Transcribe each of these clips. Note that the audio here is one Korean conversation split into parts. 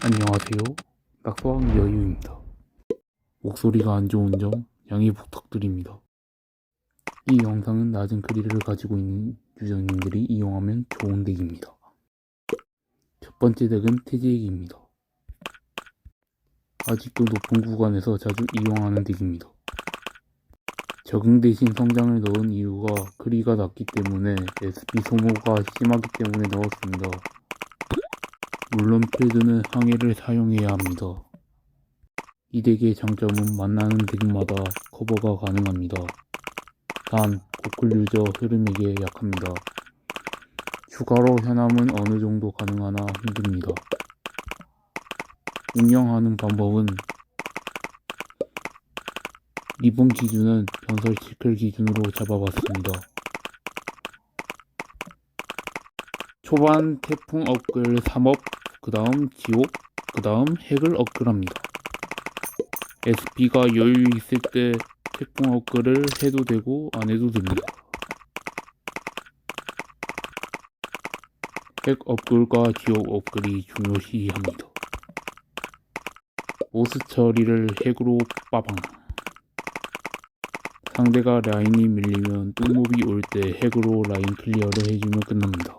안녕하세요. 낙서왕 여유입니다. 목소리가 안 좋은 점 양해 부탁드립니다. 이 영상은 낮은 크리를 가지고 있는 유저님들이 이용하면 좋은 덱입니다. 첫 번째 덱은 태지액입니다. 아직도 높은 구간에서 자주 이용하는 덱입니다. 적응 대신 성장을 넣은 이유가 크리가 낮기 때문에 SP 소모가 심하기 때문에 넣었습니다. 물론 필드는 항해를 사용해야 합니다. 이 덱의 장점은 만나는 덱마다 커버가 가능합니다. 단, 고클 유저 흐름에게 약합니다. 추가로 현암은 어느 정도 가능하나 힘듭니다. 운영하는 방법은 리본 기준은 변설 시클 기준으로 잡아봤습니다. 초반 태풍 업글 3업, 그 다음 지옥, 그 다음 핵을 업글합니다. SP가 여유 있을 때 태풍 업글을 해도 되고 안 해도 됩니다. 핵 업글과 지옥 업글이 중요시합니다. 보스 처리를 핵으로 빠방 상대가 라인이 밀리면 뚱몹이 올 때 핵으로 라인 클리어를 해주면 끝납니다.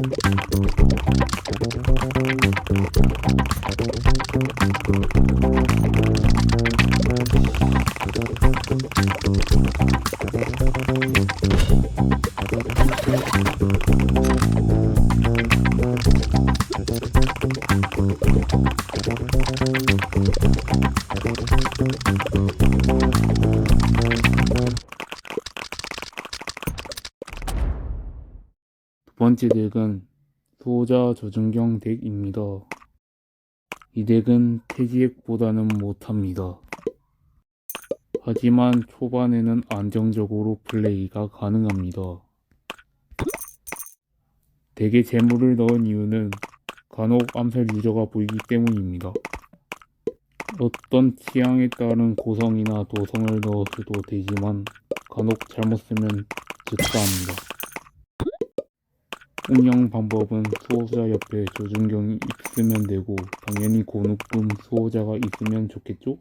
Mm-hmm. 번째 덱은 수호자 조준경 덱입니다. 이 덱은 태지액보다는 못합니다. 하지만 초반에는 안정적으로 플레이가 가능합니다. 덱에 재물을 넣은 이유는 간혹 암살 유저가 보이기 때문입니다. 어떤 취향에 따른 고성이나 도성을 넣어도 되지만 간혹 잘못 쓰면 즉사합니다. 운영 방법은 수호자 옆에 조준경이 있으면 되고 당연히 고누금 수호자가 있으면 좋겠죠?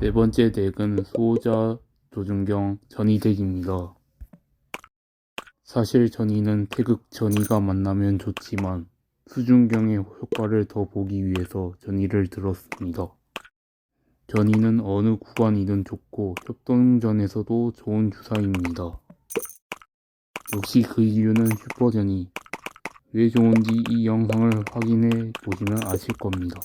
네 번째 덱은 수호자 조준경 전이 덱입니다. 사실 전이는 태극 전이가 만나면 좋지만 수준경의 효과를 더 보기 위해서 전이를 들었습니다. 전이는 어느 구간이든 좋고 협동전에서도 좋은 주사입니다. 역시 그 이유는 슈퍼전이 왜 좋은지 이 영상을 확인해 보시면 아실 겁니다.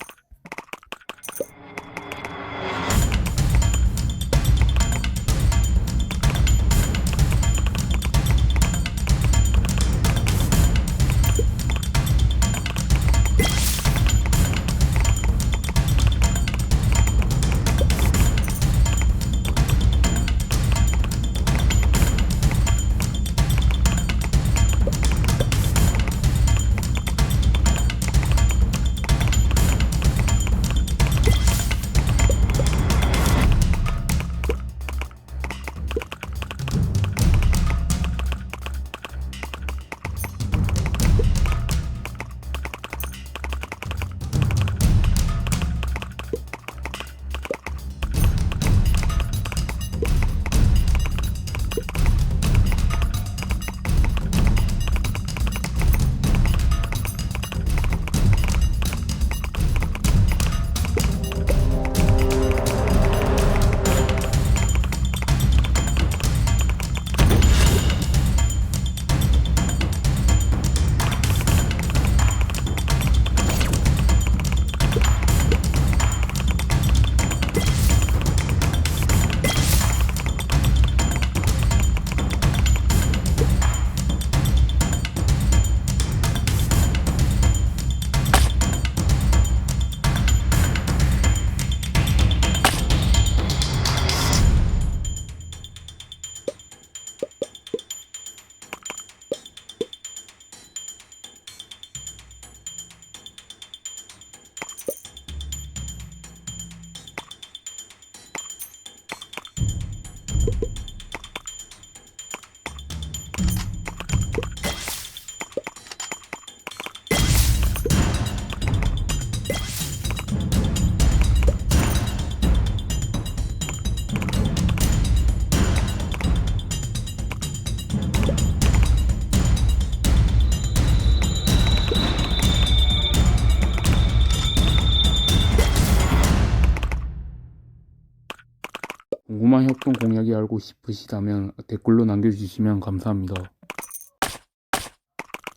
협동 공약이 알고 싶으시다면 댓글로 남겨주시면 감사합니다.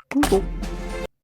구독!